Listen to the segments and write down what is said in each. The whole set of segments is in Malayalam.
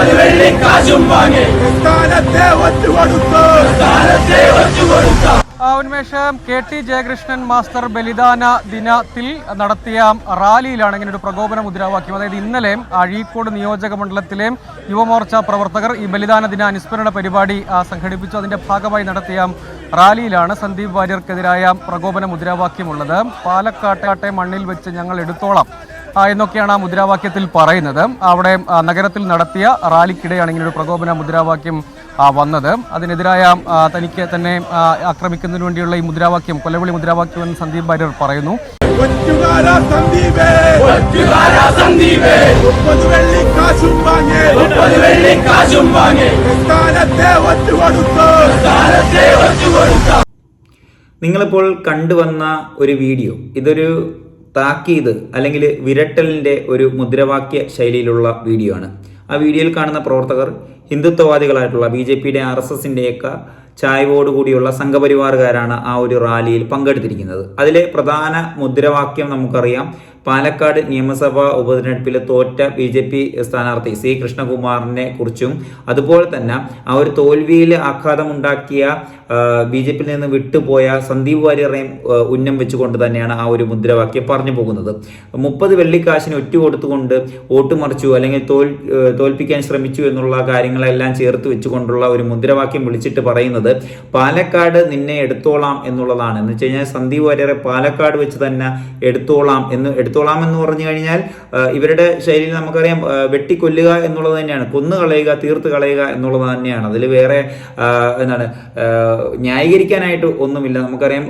മുപ്പത് വെള്ളി കാശും വാങ്ങി. സ്ഥാനത്തെ ഒറ്റുകൊടുത്തു. ആ, ഉന്മേഷം കെ ടി ജയകൃഷ്ണൻ മാസ്റ്റർ ബലിദാന ദിനത്തിൽ നടത്തിയ റാലിയിലാണ് ഇങ്ങനെ ഒരു പ്രകോപന മുദ്രാവാക്യം അതായത് ഇന്നലെ അഴീക്കോട് നിയോജക മണ്ഡലത്തിലെ യുവമോർച്ച പ്രവർത്തകർ ഈ ബലിദാന ദിന അനുസ്മരണ പരിപാടി സംഘടിപ്പിച്ചു. അതിന്റെ ഭാഗമായി നടത്തിയ റാലിയിലാണ് സന്ദീപ് വാര്യർക്കെതിരായ പ്രകോപന മുദ്രാവാക്യമുള്ളത് പാലക്കാട്ടെ മണ്ണിൽ വെച്ച് ഞങ്ങൾ എടുത്തോളാം. എന്നൊക്കെയാണ് ആ മുദ്രാവാക്യത്തിൽ പറയുന്നത്. അവിടെ നഗരത്തിൽ നടത്തിയ റാലിക്കിടെയാണ് ഇങ്ങനെ ഒരു പ്രകോപന മുദ്രാവാക്യം വന്നത്. അതിനെതിരായ തനിക്ക് തന്നെ ആക്രമിക്കുന്നതിന് വേണ്ടിയുള്ള ഈ മുദ്രാവാക്യം കൊലവിളി മുദ്രാവാക്യം എന്ന് സന്ദീപ് ഭാര്യർ പറയുന്നു. നിങ്ങളിപ്പോൾ കണ്ടുവന്ന ഒരു വീഡിയോ ഇതൊരു താക്കീത് അല്ലെങ്കിൽ വിരട്ടലിന്റെ ഒരു മുദ്രാവാക്യ ശൈലിയിലുള്ള വീഡിയോ ആണ്. ആ വീഡിയോയിൽ കാണുന്ന പ്രവർത്തകർ ഹിന്ദുത്വവാദികളായിട്ടുള്ള ബി ജെ പിയുടെ ആർ എസ് എസിന്റെയൊക്കെ ചായവോടുകൂടിയുള്ള സംഘപരിവാറുകാരാണ് ആ ഒരു റാലിയിൽ പങ്കെടുത്തിരിക്കുന്നത്. അതിലെ പ്രധാന മുദ്രാവാക്യം നമുക്കറിയാം. പാലക്കാട് നിയമസഭാ ഉപതെരഞ്ഞെടുപ്പിൽ തോറ്റ ബി ജെ പി സ്ഥാനാർത്ഥി സി കൃഷ്ണകുമാറിനെ കുറിച്ചും അതുപോലെ തന്നെ ആ ഒരു തോൽവിയിൽ ആഘാതമുണ്ടാക്കിയ ബി ജെ പിയിൽ നിന്ന് വിട്ടുപോയ സന്ദീപ് വാര്യറേയും ഉന്നം വെച്ചുകൊണ്ട് തന്നെയാണ് ആ ഒരു മുദ്രാവാക്യം പറഞ്ഞു പോകുന്നത്. മുപ്പത് വെള്ളിക്കാശിന് ഒറ്റ കൊടുത്തുകൊണ്ട് വോട്ട് മറിച്ചു അല്ലെങ്കിൽ തോൽ തോൽപ്പിക്കാൻ ശ്രമിച്ചു എന്നുള്ള കാര്യങ്ങളെല്ലാം ചേർത്ത് വെച്ചുകൊണ്ടുള്ള ഒരു മുദ്രാവാക്യം വിളിച്ചിട്ട് പറയുന്നത് പാലക്കാട് നിന്നെ എടുത്തോളാം എന്നുള്ളതാണ്. എന്ന് വെച്ച് കഴിഞ്ഞാൽ സന്ദീപ് വാര്യറെ പാലക്കാട് വെച്ച് തന്നെ എടുത്തോളാം എന്ന് എടുത്തോളാം എന്ന് പറഞ്ഞു കഴിഞ്ഞാൽ ഇവരുടെ ശൈലിയിൽ നമുക്കറിയാം വെട്ടിക്കൊല്ലുക എന്നുള്ളത് തന്നെയാണ്. കൊന്നു കളയുക തീർത്ത് കളയുക എന്നുള്ളത് തന്നെയാണ്. അതിൽ വേറെ എന്താണ് ന്യായീകരിക്കാനായിട്ട് ഒന്നുമില്ല. നമുക്കറിയാം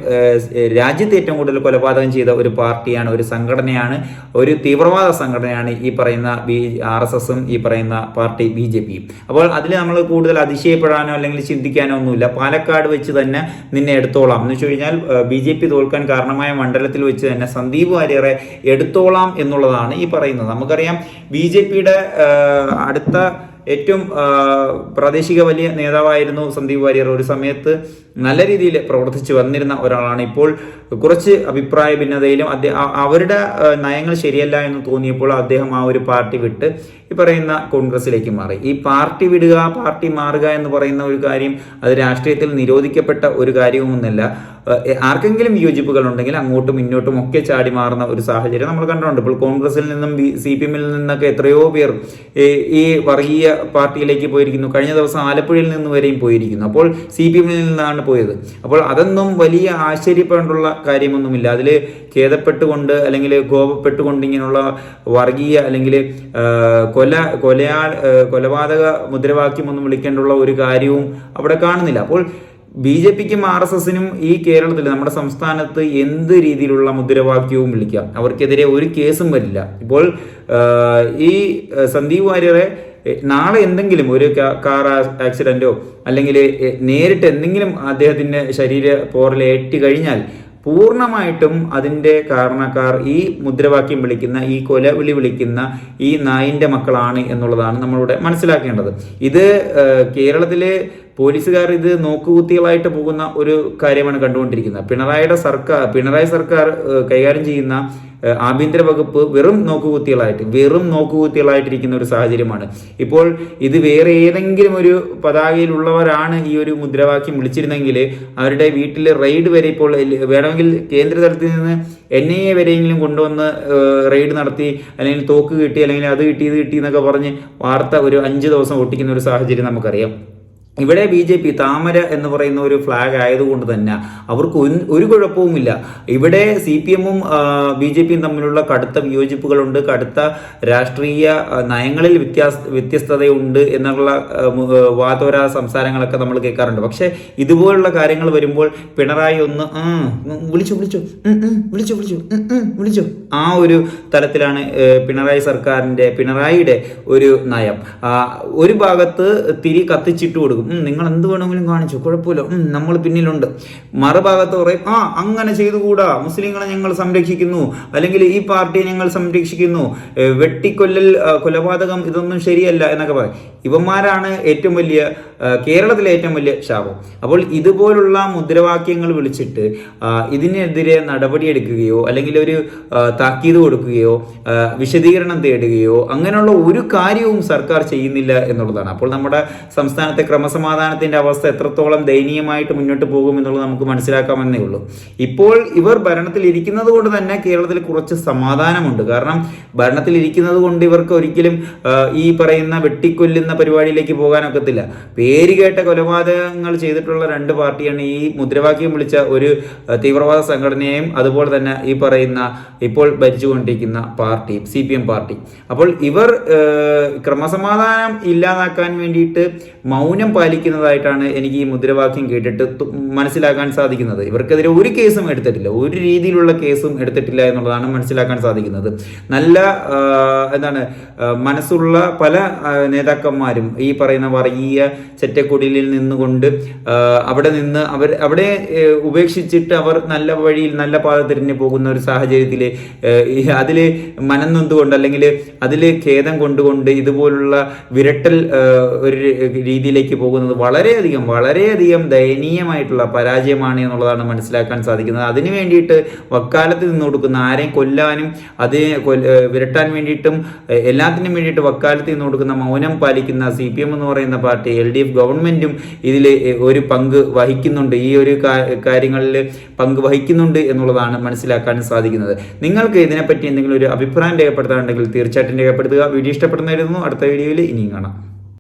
രാജ്യത്ത് ഏറ്റവും കൂടുതൽ കൊലപാതകം ചെയ്ത ഒരു പാർട്ടിയാണ് ഒരു സംഘടനയാണ് ഒരു തീവ്രവാദ സംഘടനയാണ് ഈ പറയുന്ന ബി ആർ എസ് എസും ഈ പറയുന്ന പാർട്ടി ബി ജെ പിയും. അപ്പോൾ അതിൽ നമ്മൾ കൂടുതൽ അതിശയപ്പെടാനോ അല്ലെങ്കിൽ ചിന്തിക്കാനോ ഒന്നുമില്ല. പാലക്കാട് വെച്ച് തന്നെ നിന്നെ എടുത്തോളാം. എന്ന് വെച്ച് കഴിഞ്ഞാൽ ബി ജെ പി തോൽക്കാൻ കാരണമായ മണ്ഡലത്തിൽ വെച്ച് തന്നെ സന്ദീപ് വാര്യറെ എടുത്തോളാം എന്നുള്ളതാണ് ഈ പറയുന്നത്. നമുക്കറിയാം ബി ജെ പിയുടെ അടുത്ത ഏറ്റവും പ്രാദേശിക വലിയ നേതാവായിരുന്നു സന്ദീപ് വാര്യർ. ഒരു സമയത്ത് നല്ല രീതിയിൽ പ്രവർത്തിച്ചു വന്നിരുന്ന ഒരാളാണ്. ഇപ്പോൾ കുറച്ച് അഭിപ്രായ ഭിന്നതയിലും അവരുടെ നയങ്ങൾ ശരിയല്ല എന്ന് തോന്നിയപ്പോൾ അദ്ദേഹം ആ ഒരു പാർട്ടി വിട്ട് ഈ പറയുന്ന കോൺഗ്രസിലേക്ക് മാറി. ഈ പാർട്ടി വിടുക പാർട്ടി മാറുക എന്ന് പറയുന്ന ഒരു കാര്യം അത് രാഷ്ട്രീയത്തിൽ നിരോധിക്കപ്പെട്ട ഒരു കാര്യവുമൊന്നല്ല ആർക്കെങ്കിലും വിയോജിപ്പുകൾ ഉണ്ടെങ്കിൽ അങ്ങോട്ടും ഇങ്ങോട്ടും ഒക്കെ ചാടി മാറുന്ന ഒരു സാഹചര്യം നമ്മൾ കണ്ടിട്ടുണ്ട്. ഇപ്പോൾ കോൺഗ്രസിൽ നിന്നും സി പി എമ്മിൽ നിന്നൊക്കെ എത്രയോ പേർ ഈ- വർഗീയ പാർട്ടിയിലേക്ക് പോയിരിക്കുന്നു. കഴിഞ്ഞ ദിവസം ആലപ്പുഴയിൽ നിന്ന് വരെയും പോയിരിക്കുന്നു. അപ്പോൾ സി പി എമ്മിൽ നിന്നാണ് പോയത്. അപ്പോൾ അതൊന്നും വലിയ ആശ്ചര്യപ്പെടേണ്ടുള്ള കാര്യമൊന്നുമില്ല. അതിൽ ഖേദപ്പെട്ടുകൊണ്ട് അല്ലെങ്കിൽ കോപപ്പെട്ടുകൊണ്ട് ഇങ്ങനെയുള്ള വർഗീയ അല്ലെങ്കിൽ കൊല കൊലയാ കൊലപാതക മുദ്രാവാക്യമൊന്നും വിളിക്കേണ്ടുള്ള ഒരു കാര്യവും അവിടെ കാണുന്നില്ല. അപ്പോൾ ബി ജെ പിക്കും ആർ എസ് എസിനും ഈ കേരളത്തിൽ നമ്മുടെ സംസ്ഥാനത്ത് എന്ത് രീതിയിലുള്ള മുദ്രാവാക്യവും വിളിക്കാം? അവർക്കെതിരെ ഒരു കേസും വരില്ല. ഇപ്പോൾ ഈ സന്ദീപ് വാര്യരെ നാളെ എന്തെങ്കിലും ഒരു കാർ ആക്സിഡന്റോ അല്ലെങ്കിൽ നേരിട്ട് എന്തെങ്കിലും അദ്ദേഹത്തിന്റെ ശരീര പോറലേറ്റ് കഴിഞ്ഞാൽ പൂർണമായിട്ടും അതിന്റെ കാരണക്കാർ ഈ മുദ്രാവാക്യം വിളിക്കുന്ന ഈ കൊലവിളി വിളിക്കുന്ന ഈ നായിന്റെ മക്കളാണ് എന്നുള്ളതാണ് നമ്മളിവിടെ മനസ്സിലാക്കേണ്ടത്. ഇത് കേരളത്തിലെ പോലീസുകാർ ഇത് നോക്കുകുത്തികളായിട്ട് പോകുന്ന ഒരു കാര്യമാണ് കണ്ടുകൊണ്ടിരിക്കുന്നത്. പിണറായിയുടെ സർക്കാർ പിണറായി സർക്കാർ കൈകാര്യം ചെയ്യുന്ന ആഭ്യന്തര വകുപ്പ് വെറും നോക്കുകുത്തികളായിട്ട് വെറും നോക്കുകുത്തികളായിട്ടിരിക്കുന്ന ഒരു സാഹചര്യമാണ്. ഇപ്പോൾ ഇത് വേറെ ഏതെങ്കിലും ഒരു പതാകയിലുള്ളവരാണ് ഈ ഒരു മുദ്രാവാക്യം വിളിച്ചിരുന്നെങ്കിൽ അവരുടെ വീട്ടിൽ റെയ്ഡ് വരെ ഇപ്പോൾ വേണമെങ്കിൽ കേന്ദ്ര തലത്തിൽ നിന്ന് എൻ ഐ എ വരെയെങ്കിലും കൊണ്ടുവന്ന് റെയ്ഡ് നടത്തി അല്ലെങ്കിൽ തോക്ക് കിട്ടി അല്ലെങ്കിൽ അത് കിട്ടി ഇത് കിട്ടി എന്നൊക്കെ പറഞ്ഞ് വാർത്ത ഒരു അഞ്ച് ദിവസം ഒട്ടിക്കുന്ന ഒരു സാഹചര്യം നമുക്കറിയാം. ഇവിടെ ബി ജെ പി താമര എന്ന് പറയുന്ന ഒരു ഫ്ലാഗ് ആയതുകൊണ്ട് തന്നെ അവർക്ക് ഒരു- കുഴപ്പവുമില്ല. ഇവിടെ സി പി എമ്മും ബി ജെ പിയും തമ്മിലുള്ള കടുത്ത വിയോജിപ്പുകളുണ്ട്. കടുത്ത രാഷ്ട്രീയ നയങ്ങളിൽ വ്യത്യാസ വ്യത്യസ്തതയുണ്ട് എന്നുള്ള വാതോര സംസാരങ്ങളൊക്കെ നമ്മൾ കേൾക്കാറുണ്ട്. പക്ഷേ ഇതുപോലുള്ള കാര്യങ്ങൾ വരുമ്പോൾ പിണറായി ഒന്ന് "ആ, വിളിച്ചു വിളിച്ചു വിളിച്ചു വിളിച്ചു വിളിച്ചു. ആ ഒരു തലത്തിലാണ് പിണറായി സർക്കാരിന്റെ പിണറായിയുടെ ഒരു നയം. ഒരു ഭാഗത്ത് തിരി കത്തിച്ചിട്ട് കൊടുക്കും. നിങ്ങൾ എന്ത് വേണമെങ്കിലും കാണിച്ചു കുഴപ്പമില്ല. നമ്മൾ പിന്നിലുണ്ട്. മറുഭാഗത്ത് പറയും ആ അങ്ങനെ ചെയ്തുകൂടാ. മുസ്ലിങ്ങളെ ഞങ്ങൾ സംരക്ഷിക്കുന്നു. അല്ലെങ്കിൽ ഈ പാർട്ടിയെ ഞങ്ങൾ സംരക്ഷിക്കുന്നു. വെട്ടിക്കൊല്ലൽ കൊലപാതകം ഇതൊന്നും ശരിയല്ല എന്നൊക്കെ പറയും. ഇവന്മാരാണ് ഏറ്റവും വലിയ കേരളത്തിലെ ഏറ്റവും വലിയ ശാപം. അപ്പോൾ ഇതുപോലുള്ള മുദ്രാവാക്യങ്ങൾ വിളിച്ചിട്ട് ഇതിനെതിരെ നടപടിയെടുക്കുകയോ അല്ലെങ്കിൽ ഒരു താക്കീത് കൊടുക്കുകയോ വിശദീകരണം തേടുകയോ അങ്ങനെയുള്ള ഒരു കാര്യവും സർക്കാർ ചെയ്യുന്നില്ല എന്നുള്ളതാണ്. അപ്പോൾ നമ്മുടെ സംസ്ഥാനത്തെ ക്രമസമാധാനത്തിന്റെ അവസ്ഥ എത്രത്തോളം ദയനീയമായിട്ട് മുന്നോട്ട് പോകും എന്നുള്ളത് നമുക്ക് മനസ്സിലാക്കാമെന്നേ ഉള്ളൂ. ഇപ്പോൾ ഇവർ ഭരണത്തിൽ ഇരിക്കുന്നത് കൊണ്ട് തന്നെ കേരളത്തിൽ കുറച്ച് സമാധാനമുണ്ട്. കാരണം ഭരണത്തിൽ ഇരിക്കുന്നത് കൊണ്ട് ഇവർക്ക് ഒരിക്കലും ഈ പറയുന്ന വെട്ടിക്കൊല്ലുന്ന പരിപാടിയിലേക്ക് പോകാനൊക്കത്തില്ല പേര് കേട്ട കൊലപാതകങ്ങൾ ചെയ്തിട്ടുള്ള രണ്ട് പാർട്ടിയാണ് ഈ മുദ്രാവാക്യം വിളിച്ച ഒരു തീവ്രവാദ സംഘടനയെയും അതുപോലെ തന്നെ ഈ പറയുന്ന ഇപ്പോൾ ഭരിച്ചുകൊണ്ടിരിക്കുന്ന party C P M party. അപ്പോൾ ഇവർ ക്രമസമാധാനം ഇല്ലാതാക്കാൻ വേണ്ടിയിട്ട് മൗനം പാലിക്കുന്നതായിട്ടാണ് എനിക്ക് ഈ മുദ്രാവാക്യം കേട്ടിട്ട് മനസ്സിലാക്കാൻ സാധിക്കുന്നത്. ഇവർക്കെതിരെ ഒരു കേസും എടുത്തിട്ടില്ല. ഒരു രീതിയിലുള്ള കേസും എടുത്തിട്ടില്ല എന്നുള്ളതാണ് മനസ്സിലാക്കാൻ സാധിക്കുന്നത്. നല്ല എന്താണ് മനസ്സുള്ള പല നേതാക്കന്മാരും ഈ പറയുന്ന വർഗീയ ചെറ്റക്കുടിലിൽ നിന്നുകൊണ്ട് അവിടെ നിന്ന് അവർ അവിടെ ഉപേക്ഷിച്ചിട്ട് അവർ നല്ല വഴിയിൽ നല്ല പാത തിരിഞ്ഞു പോകുന്ന ഒരു സാഹചര്യത്തിൽ അതിൽ മനം നൊന്തുകൊണ്ട് അല്ലെങ്കിൽ അതിൽ ഖേദം കൊണ്ടുകൊണ്ട് ഇതുപോലുള്ള വിരട്ടൽ ഒരു രീതിയിലേക്ക് പോകുന്നത് വളരെയധികം വളരെയധികം ദയനീയമായിട്ടുള്ള പരാജയമാണ് എന്നുള്ളതാണ് മനസ്സിലാക്കാൻ സാധിക്കുന്നത്. അതിന് വേണ്ടിയിട്ട് വക്കാലത്ത് നിന്ന് കൊടുക്കുന്ന ആരെയും കൊല്ലാനും അത് വിരട്ടാൻ വേണ്ടിയിട്ടും എല്ലാത്തിനും വേണ്ടിയിട്ട് വക്കാലത്ത് നിന്ന് കൊടുക്കുന്ന മൗനം പാലിക്കുന്ന സി പി എം എന്ന് പറയുന്ന പാർട്ടി എൽ ഡി എഫ് ഇതിൽ ഒരു പങ്ക് വഹിക്കുന്നുണ്ട്. ഈ ഒരു കാര്യങ്ങളിൽ പങ്ക് വഹിക്കുന്നുണ്ട് എന്നുള്ളതാണ് മനസ്സിലാക്കാൻ സാധിക്കുന്നത്. നിങ്ങൾക്ക് ഇതിനെപ്പറ്റി എന്തെങ്കിലും ഒരു അഭിപ്രായം രേഖപ്പെടുത്താനുണ്ടെങ്കിൽ തീർച്ചയായിട്ടും രേഖപ്പെടുത്തുക. വീഡിയോ ഇഷ്ടപ്പെടുന്നതായിരുന്നു അടുത്ത വീഡിയോയിൽ ഇനിയും കാണാം.